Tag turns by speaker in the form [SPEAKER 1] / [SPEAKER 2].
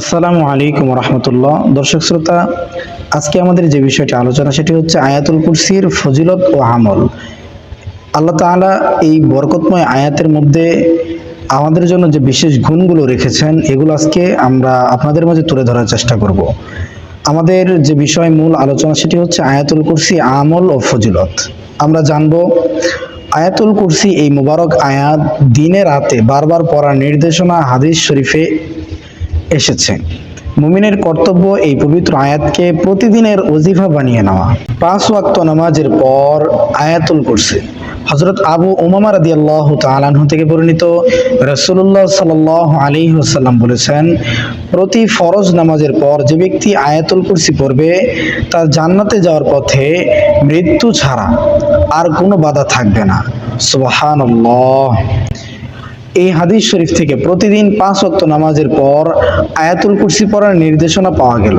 [SPEAKER 1] আসসালামু আলাইকুম রহমতুল্লাহ। দর্শক শ্রোতা, আজকে আমাদের যে বিষয়টি আলোচনা, সেটি হচ্ছে আয়াতুল কুরসির ফজিলত ও আমল। আল্লাহ তাআলা এই বরকতময় আয়াতের মধ্যে আমাদের জন্য যে বিশেষ গুণগুলো রেখেছেন, এগুলো আজকে আমরা আপনাদের মাঝে তুলে ধরার চেষ্টা করব। আমাদের যে বিষয় মূল আলোচনা, সেটি হচ্ছে আয়াতুল কুরসি আমল ও ফজিলত। আমরা জানব, আয়াতুল কুরসি এই মোবারক আয়াত দিনে রাতে বারবার পড়ার নির্দেশনা হাদিস শরীফে এসেছে। মুমিনের কর্তব্য এই পবিত্র আয়াতকে প্রতিদিনের ওজিফা বানিয়ে নেওয়া। পাঁচ ওয়াক্ত নামাজের পর আয়াতুল কুরসি। হজরত আবু উমামা রাদি আল্লাহ তালানহু থেকে পরিণত রসুল্লাহ সাল আলী সাল্লাম বলেছেন, প্রতি ফরজ নামাজের পর যে ব্যক্তি আয়াতুল কুরসি পড়বে, তার জান্নাতে যাওয়ার পথে মৃত্যু ছাড়া আর কোনো বাধা থাকবে না। সুবাহান এই হাদিস শরীফ থেকে প্রতিদিন পাঁচ ওয়াক্ত নামাজের পর আয়াতুল কুরসি পড়ার নির্দেশনা পাওয়া গেল।